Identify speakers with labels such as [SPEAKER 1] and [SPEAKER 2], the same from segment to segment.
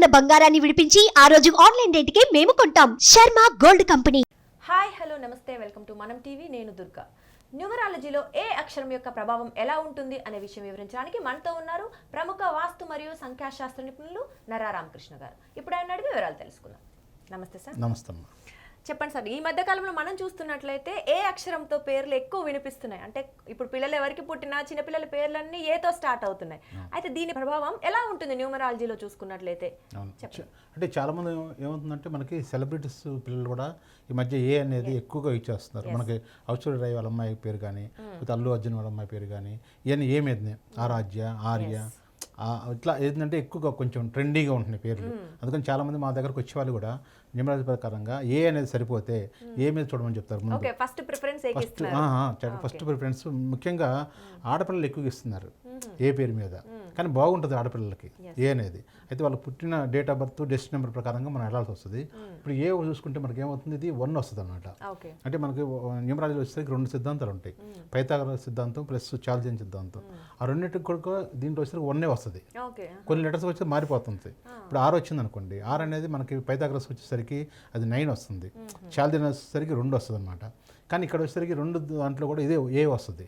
[SPEAKER 1] ఉన్న బంగారాన్ని విడిపించి ఆ రోజు ఆన్లైన్ రేటుకే మేము కొంటాం. Sharma gold company.
[SPEAKER 2] Hi hello నమస్తే వెల్కమ్ టు మనం టీవీ నేను దుర్గా. న్యూమరాలజీలో ఏ అక్షరం యొక్క ప్రభావం ఎలా ఉంటుంది అనే విషయం వివరించడానికి మనతో ఉన్నారు ప్రముఖ వాస్తు మరియు సంఖ్యాశాస్త్ర నిపుణులు నర్రా రామకృష్ణ గారు. ఇప్పుడు ఆయన అడిగి వివరాలు తెలుసుకుందాం. నమస్తే సార్.
[SPEAKER 3] నమస్తే
[SPEAKER 2] చెప్పండి సార్. ఈ మధ్య కాలంలో మనం చూస్తున్నట్లయితే ఏ అక్షరంతో పేర్లు ఎక్కువ వినిపిస్తున్నాయి? అంటే ఇప్పుడు పిల్లలు ఎవరికి పుట్టినా చిన్నపిల్లల పేర్లన్నీ ఏతో స్టార్ట్ అవుతున్నాయి. అయితే దీని ప్రభావం ఎలా ఉంటుంది న్యూమరాలజీలో చూసుకున్నట్లయితే?
[SPEAKER 3] అంటే చాలామంది ఏమ- ఏమవుతుందంటే మనకి సెలబ్రిటీస్ పిల్లలు కూడా ఈ మధ్య ఏ అనేది ఎక్కువగా ఇచ్చేస్తున్నారు మనకి ఔశ్వర్య రాయ్ వాళ్ళ అమ్మాయి పేరు కానీ లేకపోతే అల్లు అర్జున్ వాళ్ళ అమ్మాయి పేరు కానీ ఇవన్నీ ఏ మీదనే? ఆరాధ్య ఆర్య ఇట్లా ఏంటంటే ఎక్కువగా కొంచెం ట్రెండీగా ఉంటున్నాయి పేర్లు. అందుకని చాలామంది మా దగ్గరకు వచ్చేవాళ్ళు కూడా న్యూమరాలజీ ప్రకారంగా ఏ అనేది సరిపోతే ఏ మీద చూడమని చెప్తారు ముందు.
[SPEAKER 2] First preference
[SPEAKER 3] first first preference ముఖ్యంగా ఆడపిల్లలు ఎక్కువగా ఇస్తున్నారు ఏ పేరు మీద. కానీ బాగుంటుంది ఆడపిల్లలకి ఏ అనేది. అయితే వాళ్ళు పుట్టిన date of birth destiny number ప్రకారంగా మనం వెళ్ళాల్సి వస్తుంది. ఇప్పుడు ఏ చూసుకుంటే మనకి ఏమవుతుంది? ఇది వన్ వస్తుంది అనమాట అంటే మనకి న్యూమరాలజీ వచ్చేసరికి రెండు సిద్ధాంతాలు ఉంటాయి. పైతాగర సిద్ధాంతం ప్లస్ చాల్జియన్ సిద్ధాంతం. ఆ రెండింటికి కూడా దీంట్లో వచ్చేసరికి వన్నే వస్తుంది. కొన్ని లెటర్స్ వచ్చి మారిపోతుంది. ఇప్పుడు ఆరు వచ్చింది అనుకోండి ఆరు అనేది మనకి పైతాగ్రస్ వచ్చేసరికి అది నైన్ వస్తుంది. చాల్దిన్ వచ్చేసరికి రెండు వస్తుంది అనమాట కానీ ఇక్కడ వచ్చేసరికి రెండు దాంట్లో కూడా ఇదే ఏ వస్తుంది.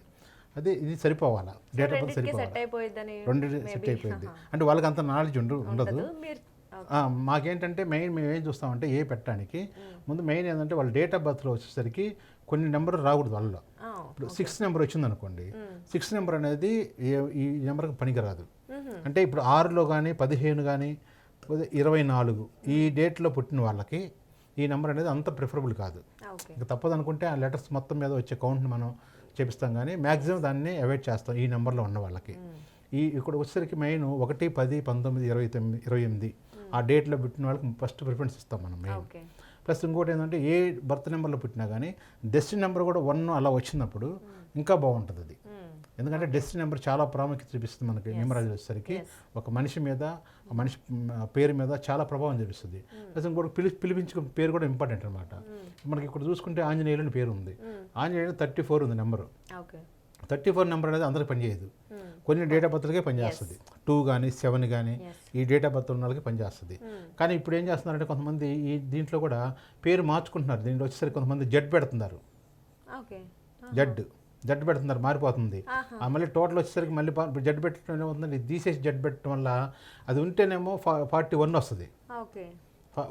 [SPEAKER 3] అదే ఇది సరిపోవాలా? డేట్ ఆఫ్ బర్త్ సరిపోవాలి రెండు సెట్ అయిపోయింది. అంటే వాళ్ళకి అంత నాలెడ్జ్ ఉండు ఉండదు. ఆ, మాకేంటంటే మెయిన్ మేము ఏం చూస్తామంటే ఏ పెట్టడానికి. ముందు మెయిన్ ఏంటంటే వాళ్ళ డేట్ ఆఫ్ బర్త్లో వచ్చేసరికి కొన్ని నెంబర్ రాకూడదు వాళ్ళలో. ఇప్పుడు సిక్స్ నెంబర్ వచ్చింది అనుకోండి సిక్స్ నెంబర్ అనేది ఈ నెంబర్కి పనికిరాదు. అంటే ఇప్పుడు ఆరులో కానీ పదిహేను కానీ ఇరవై నాలుగు ఈ డేట్లో పుట్టిన వాళ్ళకి ఈ నెంబర్ అనేది అంత ప్రిఫరబుల్ కాదు. ఇంకా తప్పదు అనుకుంటే ఆ లెటర్స్ మొత్తం మీద వచ్చే కౌంట్ని మనం చేపిస్తాం కానీ మ్యాక్సిమం దాన్ని అవాయిడ్ చేస్తాం ఈ నెంబర్లో ఉన్న వాళ్ళకి. ఈ ఇక్కడ వచ్చేసరికి మెయిన్ ఒకటి పది పంతొమ్మిది ఇరవై తొమ్మిది ఇరవై ఎనిమిది ఆ డేట్లో పుట్టిన వాళ్ళకి ఫస్ట్ ప్రిఫరెన్స్ ఇస్తాం మనం మెయిన్. ప్లస్ ఇంకోటి ఏంటంటే ఏ బర్త్ నెంబర్లో పుట్టినా కానీ డెస్టిన్ నెంబర్ కూడా వన్ అలా వచ్చినప్పుడు ఇంకా బాగుంటుంది అది. ఎందుకంటే డెస్టిన్ నెంబర్ చాలా ప్రాముఖ్యత చూపిస్తుంది మనకి న్యూమరాలజీ వచ్చేసరికి. ఒక మనిషి మీద ఆ మనిషి పేరు మీద చాలా ప్రభావం చూపిస్తుంది. ప్లస్ ఇంకోటి పిలి పిలిపించుకునే పేరు కూడా ఇంపార్టెంట్ అనమాట మనకి ఇక్కడ చూసుకుంటే ఆంజనేయులు అని పేరు ఉంది. ఆంజనేయులు థర్టీ ఫోర్ ఉంది number.
[SPEAKER 2] Okay.
[SPEAKER 3] Thirty four number అనేది అందరికి పనిచేయదు. కొన్ని డేట్ ఆఫ్ బర్త్లకే పనిచేస్తుంది. టూ కానీ సెవెన్ కానీ ఈ డేట్ ఆఫ్ బర్త్ ఉన్న వాళ్ళకి పనిచేస్తుంది. కానీ ఇప్పుడు ఏం చేస్తున్నారంటే కొంతమంది ఈ దీంట్లో కూడా పేరు మార్చుకుంటున్నారు. దీంట్లో వచ్చేసరికి కొంతమంది జడ్ పెడుతున్నారు.
[SPEAKER 2] ఓకే.
[SPEAKER 3] జడ్. జడ్ పెడుతున్నారు మారిపోతుంది. మళ్ళీ టోటల్ వచ్చేసరికి మళ్ళీ పా- ఇప్పుడు జడ్ పెట్టడం ఏమవుతుందంటే ఇది తీసేసి జడ్ పెట్టడం వల్ల అది ఉంటేనేమో ఫా ఫార్టీ వన్ వస్తుంది.
[SPEAKER 2] ఓకే.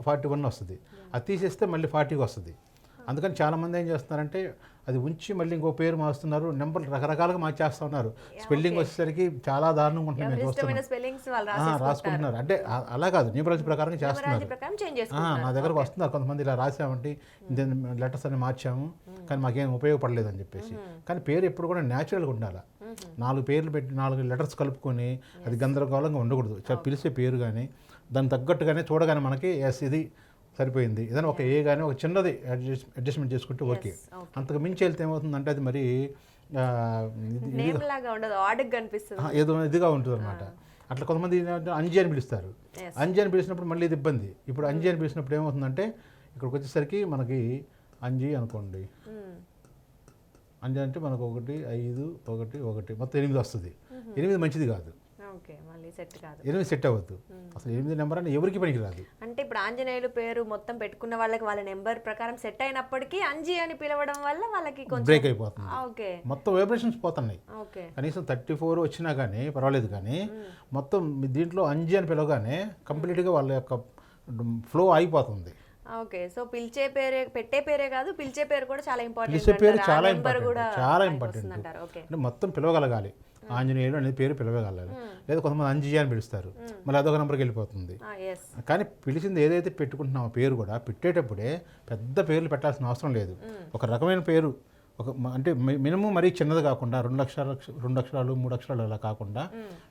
[SPEAKER 3] ఫార్టీ వన్ వస్తుంది. అది తీసేస్తే మళ్ళీ ఫార్టీకి వస్తుంది. అందుకని చాలామంది ఏం చేస్తున్నారంటే అది ఉంచి మళ్ళీ ఇంకో పేరు మారుస్తున్నారు. నెంబర్ రకరకాలుగా మార్చేస్తూ ఉన్నారు. స్పెల్లింగ్ వచ్చేసరికి చాలా దారుణంగా ఉంటుంది రాసుకుంటున్నారు. అంటే అలా కాదు. న్యూమరాలజీ ప్రకారం చేస్తున్నారు నా దగ్గరకు వస్తున్నారు. కొంతమంది ఇలా రాసామంటే లెటర్స్ అన్ని మార్చాము. కానీ మాకేం ఉపయోగపడలేదు అని చెప్పేసి కానీ పేరు ఎప్పుడు కూడా న్యాచురల్గా ఉండాలి? నాలుగు పేర్లు పెట్టి నాలుగు లెటర్స్ కలుపుకొని అది గందరగోళంగా ఉండకూడదు. పిలిచే పేరు కానీ దానికి తగ్గట్టుగానే చూడగానే మనకి ఎస్ ఇది సరిపోయింది. ఏదైనా ఒక ఏ కానీ ఒక చిన్నది అడ్జస్ట్ అడ్జస్ట్మెంట్ చేసుకుంటే ఓకే. అంతకు మించి వెళ్తే ఏమవుతుందంటే అది మరి ఏదో ఇదిగా ఉంటుంది అనమాట అట్లా కొంతమంది అంజి అని పిలుస్తారు. అంజి అని పిలిచినప్పుడు మళ్ళీ ఇది ఇబ్బంది. ఇప్పుడు అంజి అని పిలిచినప్పుడు ఏమవుతుందంటే ఇక్కడికి వచ్చేసరికి మనకి అంజి అనుకోండి.
[SPEAKER 2] మ్మ్.
[SPEAKER 3] అంజి అంటే మనకు ఒకటి ఐదు ఒకటి ఒకటి. మొత్తం ఎనిమిది వస్తుంది. ఎనిమిది మంచిది కాదు.
[SPEAKER 2] ఓకే మళ్ళీ సెట్ కాదు.
[SPEAKER 3] ఎనిమిది సెట్ అవ్వద్దు. అసలు ఎనిమిది నెంబర్ అని ఎవరికి పనికి రాదు
[SPEAKER 2] అంటే ఇప్పుడు ఆంజనేయులు పేరు మొత్తం పెట్టుకున్న వాళ్ళకి వాళ్ళ నెంబర్ ప్రకారం సెట్ అయినప్పటికీ అంజి అని పిలవడం వల్ల వాళ్ళకి కొంచెం
[SPEAKER 3] బ్రేక్ అయిపోతుంది.
[SPEAKER 2] ఓకే.
[SPEAKER 3] మొత్తం వైబ్రేషన్స్ పోతున్నాయి.
[SPEAKER 2] ఓకే.
[SPEAKER 3] కనీసం థర్టీ ఫోర్ వచ్చినా కానీ పర్వాలేదు కానీ మొత్తం దీంట్లో అంజి అని పిలవగానే కంప్లీట్గా వాళ్ళ యొక్క ఫ్లో అయిపోతుంది.
[SPEAKER 2] ఓకే. సో పిలిచే పేరే పెట్టే పేరే కాదు పిలిచే పేరు కూడా చాలా ఇంపార్టెంట్
[SPEAKER 3] పిలిచే పేరు చాలా ఇంపార్టెంట్
[SPEAKER 2] కూడా
[SPEAKER 3] చాలా ఇంపార్టెంట్ అంటే మొత్తం పిలవగలగాలి. ఆంజనేయులు అనేది పేరు పిలవగలగాలి. లేదా కొంతమంది అంజయ్య అని పిలుస్తారు. మళ్ళీ అదొక నెంబర్కి వెళ్ళిపోతుంది. కానీ పిలిచింది ఏదైతే పెట్టుకుంటున్నామో పేరు కూడా పెట్టేటప్పుడే పెద్ద పేర్లు పెట్టాల్సిన అవసరం లేదు. ఒక రకమైన పేరు ఒక అంటే మినిమం మరీ చిన్నది కాకుండా రెండు లక్షల రెండు అక్షరాలు మూడు అక్షరాలు అలా కాకుండా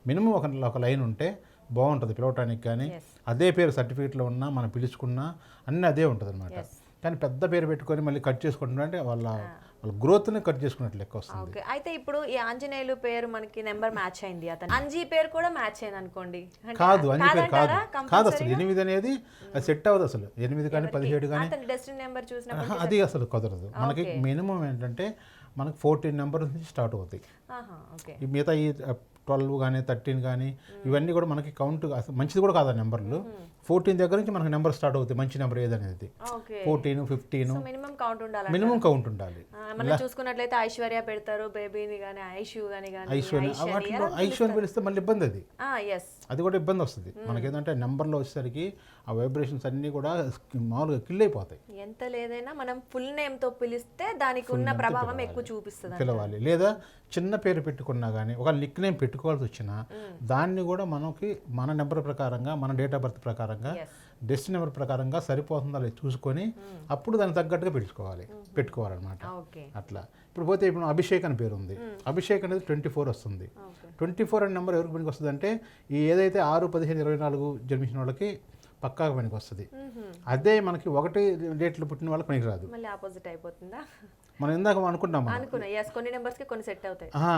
[SPEAKER 3] మినిమం ఒక ఒక లైన్ ఉంటే బాగుంటుంది పిలవటానికి కానీ. అదే పేరు సర్టిఫికేట్లో ఉన్నా మనం పిలుచుకున్నా అన్నీ అదే ఉంటుంది అనమాట కానీ పెద్ద పేరు పెట్టుకొని మళ్ళీ కట్ చేసుకుంటున్నా అంటే వాళ్ళ వాళ్ళ గ్రోత్ని కట్ చేసుకున్నట్లు లెక్క వస్తుంది.
[SPEAKER 2] ఓకే. అయితే ఇప్పుడు ఈ ఆంజనేయులు పేరు మనకి నెంబర్ మ్యాచ్ అయింది అతను. అంజీ పేరు కూడా మ్యాచ్ అయింది అనుకోండి.
[SPEAKER 3] కాదు అంజీ పేరు కాదు? కాదు అసలు? ఎనిమిది అనేది అది సెట్ అవ్వదు అసలు. ఎనిమిది కానీ పదిహేడు కానీ
[SPEAKER 2] డెస్టినీ నెంబర్ చూసినప్పుడు
[SPEAKER 3] అది అసలు కుదరదు. మనకి మినిమం ఏంటంటే మనకి ఫోర్టీన్ నెంబర్ నుంచి స్టార్ట్ అవుతాయి మిగతా ఈ ట్వెల్వ్ కానీ థర్టీన్ కానీ ఇవన్నీ కూడా మనకి కౌంట్ మంచిది కూడా కాదు ఆ నెంబర్లు ఫోర్టీన్ దగ్గర నుంచి మనకి నెంబర్ స్టార్ట్ అవుతాయి మంచి number ఏదనేది. Fourteen fifteen.
[SPEAKER 2] Minimum count ఉండాలి
[SPEAKER 3] మినిమం కౌంట్ ఉండాలి.
[SPEAKER 2] మనం చూసుకున్నట్లయితే ఐశ్వర్య పెడతారు బేబీని కానీ
[SPEAKER 3] ఐశ్వర్య వాటిలో ఐశ్వర్యం పిలిస్తే మళ్ళీ ఇబ్బంది అది. అది కూడా ఇబ్బంది వస్తుంది. మనకి ఏంటంటే నెంబర్లో వచ్చేసరికి ఆ వైబ్రేషన్స్ అన్నీ కూడా మామూలుగా కిల్ అయిపోతాయి.
[SPEAKER 2] ఎంత లేదైనా మనం ఫుల్ నేమ్తో పిలిస్తే దానికి ఉన్న ప్రభావం ఎక్కువ చూపిస్తుంది
[SPEAKER 3] పిలవాలి. లేదా చిన్న పేరు పెట్టుకున్నా కానీ ఒక నిక్ నేమ్ పెట్టుకోవాల్సి వచ్చినా దాన్ని కూడా మనకి మన నెంబర్ ప్రకారంగా మన డేట్ ఆఫ్ బర్త్ ప్రకారంగా డెస్టినీ నెంబర్ ప్రకారంగా సరిపోతుందా లేదా చూసుకొని అప్పుడు దానికి తగ్గట్టుగా పెట్టుకోవాలి పెట్టుకోవాలన్నమాట. అట్లా. ఇప్పుడు పోతే ఇప్పుడు అభిషేక్ అని పేరు ఉంది అభిషేక్ అనేది ట్వంటీ ఫోర్ వస్తుంది. ట్వంటీ ఫోర్ అనే నెంబర్ ఎవరికి పనికి వస్తుంది అంటే ఈ ఏదైతే ఆరు పదిహేను ఇరవై నాలుగు జన్మించిన వాళ్ళకి పక్కాగా పనికి వస్తుంది అదే మనకి ఒకటి డేట్లో పుట్టిన వాళ్ళకి పనికి రాదు
[SPEAKER 2] మళ్ళీ ఆపోజిట్ అయిపోతుందా?
[SPEAKER 3] మనం ఇందాక
[SPEAKER 2] అనుకున్నా ఎస్ కొన్ని నెంబర్స్కి కొన్ని సెట్ అవుతాయి.
[SPEAKER 3] ఆహా,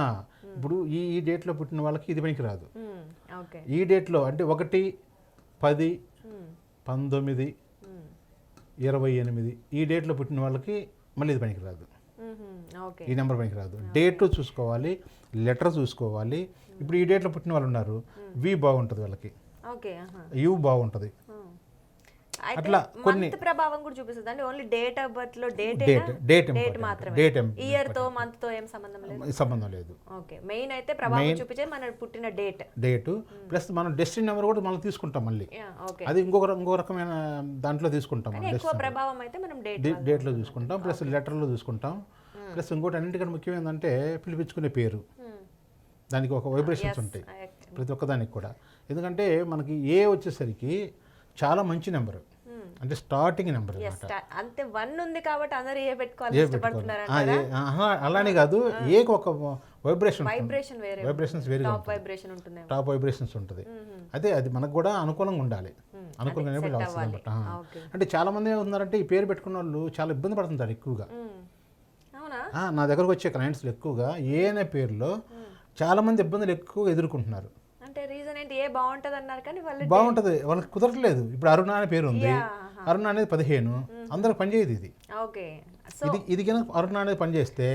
[SPEAKER 3] ఇప్పుడు ఈ ఈ డేట్లో పుట్టిన వాళ్ళకి ఇది పనికి రాదు.
[SPEAKER 2] ఓకే
[SPEAKER 3] ఈ డేట్లో అంటే ఒకటి పది పంతొమ్మిది ఇరవై ఎనిమిది ఈ డేట్లో పుట్టిన వాళ్ళకి మళ్ళీ ఇది పనికి రాదు.
[SPEAKER 2] ఓకే
[SPEAKER 3] ఈ నెంబర్ పనికి రాదు. డేట్ చూసుకోవాలి లెటర్ చూసుకోవాలి. ఇప్పుడు ఈ డేట్లో పుట్టిన వాళ్ళు ఉన్నారు. వి బాగుంటుంది వాళ్ళకి.
[SPEAKER 2] ఓకే
[SPEAKER 3] యు బాగుంటుంది.
[SPEAKER 2] అయితే
[SPEAKER 3] అట్లా కొన్ని-
[SPEAKER 2] ప్రభావం కూడా చూపిస్తుంది. అంటే ఓన్లీ డేట్ ఆఫ్ బర్త్లో డేట్
[SPEAKER 3] డేట్ డేట్
[SPEAKER 2] డేట్ మాత్రమే.
[SPEAKER 3] డేట్
[SPEAKER 2] ఇయర్తో మంత్తో ఏం సంబంధం లేదు?
[SPEAKER 3] సంబంధం లేదు.
[SPEAKER 2] ఓకే మెయిన్ అయితే ప్రభావం చూపించే మన పుట్టిన డేట్
[SPEAKER 3] డేటు ప్లస్ మనం డెస్టినీ నెంబర్ కూడా మనం తీసుకుంటాం మళ్ళీ.
[SPEAKER 2] ఓకే
[SPEAKER 3] అది ఇంకొక ఇంకో రకమైన దాంట్లో తీసుకుంటాం
[SPEAKER 2] ఎక్కువ ప్రభావం అయితే మనం డేట్
[SPEAKER 3] డే- డేట్లో చూసుకుంటాం ప్లస్ లెటర్లో చూసుకుంటాం ప్లస్ ఇంకోటి అన్నిటికంటే ముఖ్యం ఏంటంటే పిలిపించుకునే పేరు. దానికి ఒక వైబ్రేషన్స్ ఉంటాయి. ప్రతి ఒక్కదానికి కూడా. ఎందుకంటే మనకి ఏ వచ్చేసరికి చాలా మంచి నెంబర్. అంటే స్టార్టింగ్ నెంబర్
[SPEAKER 2] అంతే వన్ ఉంది కాబట్టి అందరూ ఏ పెట్టుకోవాలి
[SPEAKER 3] ఏ ఏ- అలానే కాదు. ఏకి ఒక వైబ్రేషన్
[SPEAKER 2] వైబ్రేషన్ వేరే
[SPEAKER 3] వైబ్రేషన్స్ వేరే
[SPEAKER 2] టాప్ వైబ్రేషన్ ఉంటుంది
[SPEAKER 3] టాప్ వైబ్రేషన్స్ ఉంటుంది. అదే అది మనకు కూడా అనుకూలంగా ఉండాలి. అనుకూలంగా అంటే చాలా మంది ఏమవుతున్నారంటే ఈ పేరు పెట్టుకున్న వాళ్ళు చాలా ఇబ్బంది పడుతుంటారు ఎక్కువగా. నా దగ్గరకు వచ్చే క్లయింట్స్లో ఎక్కువగా ఏ అనే పేరులో చాలా మంది ఇబ్బందులు ఎక్కువగా ఎదుర్కొంటున్నారు.
[SPEAKER 2] ఏ బాగుంటది అన్నారు కానీ వాళ్ళు
[SPEAKER 3] బాగుంటుంది. వాళ్ళకి కుదరట్లేదు. ఇప్పుడు అరుణ అనే పేరు ఉంది. అరుణ అనేది పదిహేను. అందరికి పనిచేయదు ఇది.
[SPEAKER 2] ఓకే.
[SPEAKER 3] ఇది ఇది కనుక అరుణ అనేది పనిచేస్తే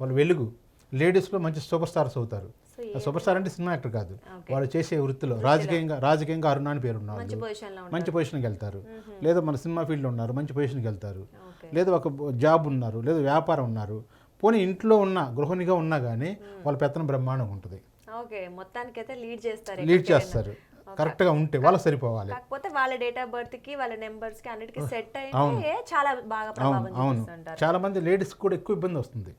[SPEAKER 3] వాళ్ళు వెలుగు. లేడీస్లో మంచి సూపర్ స్టార్స్ అవుతారు. సూపర్ స్టార్ అంటే సినిమా యాక్టర్ కాదు. వాళ్ళు చేసే వృత్తిలో రాజకీయంగా రాజకీయంగా అరుణ అని పేరు ఉన్నారు.
[SPEAKER 2] మంచి
[SPEAKER 3] పొజిషన్కి వెళ్తారు. లేదా మన సినిమా ఫీల్డ్లో ఉన్నారు. మంచి పొజిషన్కి వెళ్తారు. లేదా ఒక జాబ్ ఉన్నారు. లేదా వ్యాపారం ఉన్నారు. పోనీ ఇంట్లో ఉన్న గృహిణిగా ఉన్నా కానీ వాళ్ళ పెత్తనం బ్రహ్మాండంగా ఉంటుంది.
[SPEAKER 2] ఓకే మొత్తానికి అయితే లీడ్ చేస్తారు
[SPEAKER 3] లీడ్ చేస్తారు. కరెక్ట్గా ఉంటే వాళ్ళకి సరిపోవాలి.
[SPEAKER 2] కాకపోతే వాళ్ళ డేట్ ఆఫ్ బర్త్కి వాళ్ళ నెంబర్స్కి అన్నిటికీ సెట్ అయితే చాలా బాగా ప్రభావం
[SPEAKER 3] అవును. చాలా మంది లేడీస్ కూడా ఎక్కువ ఇబ్బంది వస్తుంది.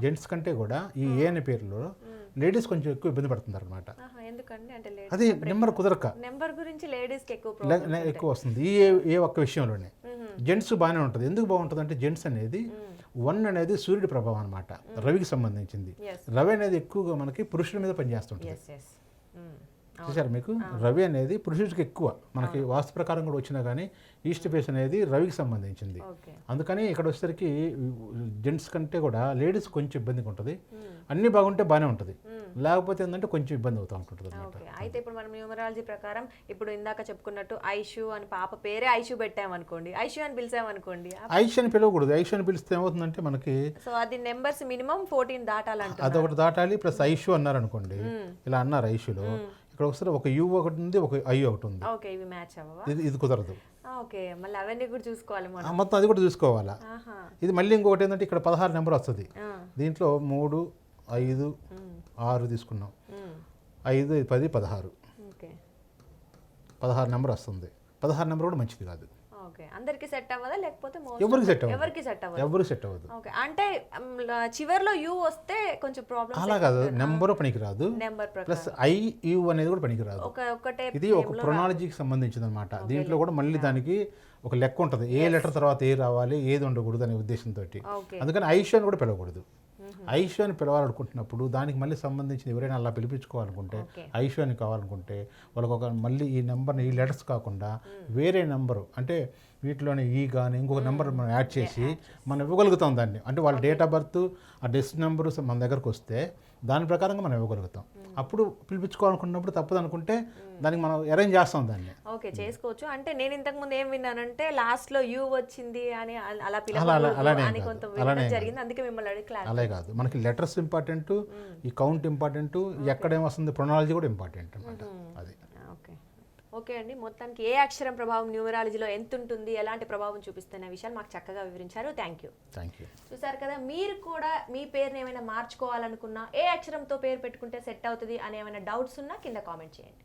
[SPEAKER 3] జెంట్స్ కంటే కూడా ఈ ఏ అనే పేరులో లేడీస్ కొంచెం ఎక్కువ ఇబ్బంది పడుతున్నారు అనమాట
[SPEAKER 2] ఆహా, ఎందుకండి? అంటే
[SPEAKER 3] అది నెంబర్ కుదరక.
[SPEAKER 2] నెంబర్ గురించి లేడీస్కి ఎక్కువ
[SPEAKER 3] ఎక్కువ వస్తుంది. ఈ ఏ- ఏ ఒక్క విషయంలోనే. జెంట్స్ బాగానే ఉంటుంది. ఎందుకు బాగుంటుంది అంటే జెంట్స్ అనేది వన్ అనేది సూర్యుడి ప్రభావం అనమాట రవికి సంబంధించింది. రవి అనేది ఎక్కువగా మనకి పురుషుల మీద పనిచేస్తుంటుంది చూసారు మీకు? రవి అనేది పురుషుడికి ఎక్కువ. మనకి వాస్తు ప్రకారం కూడా వచ్చినా కానీ ఈస్ట్ ఫేస్ అనేది రవికి సంబంధించింది. అందుకని ఇక్కడ వచ్చేసరికి జెంట్స్ కంటే కూడా లేడీస్ కొంచెం ఇబ్బందిగా ఉంటుంది. అన్నీ బాగుంటే బాగానే ఉంటుంది. లేకపోతే ఏంటంటే కొంచెం ఇబ్బంది అవుతూ అనమాట
[SPEAKER 2] ఓకే. అయితే ఇప్పుడు మనం న్యూమరాలజీ ప్రకారం ఇప్పుడు ఇందాక చెప్పుకున్నట్టు ఐషు అని పాప పేరే ఐషు పెట్టామనుకోండి ఐషు అని పిలిచామనుకోండి
[SPEAKER 3] ఐష్ అని పిలవకూడదు. ఐష్ అని పిలిస్తే ఏమవుతుందంటే మనకి
[SPEAKER 2] సో అది నెంబర్స్ మినిమం ఫోర్టీన్ దాటాలంట
[SPEAKER 3] అదొకటి దాటాలి ప్లస్ ఐషు అన్నారు అనుకోండి ఇలా అన్నారు ఐషులో. ఇక్కడ ఒకసారి ఒక యు ఒకటి ఉంది ఒక ఐ ఒకటి ఉంది.
[SPEAKER 2] ఓకే ఇవి మ్యాచ్
[SPEAKER 3] ఇది ఇది కుదరదు.
[SPEAKER 2] ఓకే మళ్ళీ అవన్నీ కూడా చూసుకోవాలి
[SPEAKER 3] మొత్తం అది కూడా చూసుకోవాలా? ఇది మళ్ళీ ఇంకొకటి ఏంటంటే ఇక్కడ పదహారు నెంబర్ వస్తుంది. దీంట్లో మూడు ఐదు ఆరు తీసుకున్నాం. ఐదు పది పదహారు.
[SPEAKER 2] ఓకే.
[SPEAKER 3] పదహారు నెంబర్ వస్తుంది. పదహారు నెంబర్ కూడా మంచిది కాదు.
[SPEAKER 2] ఓకే. అందరికి సెట్ అవ్వదా? లేకపోతే
[SPEAKER 3] ఎవరికి సెట్ అవ్వదు?
[SPEAKER 2] ఎవరికి సెట్ అవ్వదు?
[SPEAKER 3] ఎవరు సెట్ అవ్వదు?
[SPEAKER 2] ఓకే. అంటే చివర్లో యూ వస్తే కొంచెం ప్రాబ్లమ్
[SPEAKER 3] అలా కాదు. నెంబర్ పనికిరాదు
[SPEAKER 2] నెంబర్
[SPEAKER 3] ప్లస్ ఐ యు అనేది కూడా పనికిరాదు
[SPEAKER 2] ఒక ఒకటే
[SPEAKER 3] ఇది ఒక ప్రొనాలజీకి సంబంధించింది అనమాట దీంట్లో కూడా మళ్ళీ దానికి ఒక లెక్క ఉంటుంది. ఏ లెటర్ తర్వాత ఏ రావాలి ఏది ఉండకూడదు అనే ఉద్దేశంతో అందుకని ఐషు అని కూడా పిలవకూడదు. ఐషు అని పిలవాలనుకుంటున్నప్పుడు దానికి మళ్ళీ సంబంధించిన ఎవరైనా అలా పిలిపించుకోవాలనుకుంటే ఐషు అని కావాలనుకుంటే వాళ్ళకి ఒక మళ్ళీ ఈ నెంబర్ని ఈ లెటర్స్ కాకుండా వేరే నెంబరు అంటే వీటిలోనే ఈ కానీ ఇంకొక నెంబర్ మనం యాడ్ చేసి మనం ఇవ్వగలుగుతాం దాన్ని. అంటే వాళ్ళ డేట్ ఆఫ్ బర్త్ ఆ డెస్ట్ నెంబర్ మన దగ్గరకు వస్తే దాని ప్రకారంగా మనం ఇవ్వగలుగుతాం. అప్పుడు పిలిపించుకోవాలనుకున్నప్పుడు తప్పదు అనుకుంటే దానికి మనం అరేంజ్ చేస్తాం దాన్ని.
[SPEAKER 2] ఓకే చేసుకోవచ్చు. అంటే నేను ఇంతకు ముందు ఏం విన్నానంటే లాస్ట్లో యూ వచ్చింది అని అలా
[SPEAKER 3] అలానే కాదు.
[SPEAKER 2] జరిగింది. అందుకే మిమ్మల్ని
[SPEAKER 3] అలాగే కాదు. మనకి లెటర్స్ ఇంపార్టెంట్ ఈ కౌంట్ ఇంపార్టెంట్ ఎక్కడేం వస్తుంది ప్రొనాలజీ కూడా ఇంపార్టెంట్ అనమాట
[SPEAKER 2] ఓకే అండి. మొత్తానికి ఏ అక్షరం ప్రభావం న్యూమరాలజీలో ఎంత ఉంటుంది ఎలాంటి ప్రభావం చూపిస్తున్న విషయాలు మాకు చక్కగా వివరించారు. థ్యాంక్ యూ
[SPEAKER 3] థ్యాంక్ యూ
[SPEAKER 2] చూసారు కదా మీరు కూడా మీ పేరుని ఏమైనా మార్చుకోవాలనుకున్నా ఏ అక్షరంతో పేరు పెట్టుకుంటే సెట్ అవుతుంది అనే ఏమైనా డౌట్స్ ఉన్నా కింద కామెంట్ చేయండి.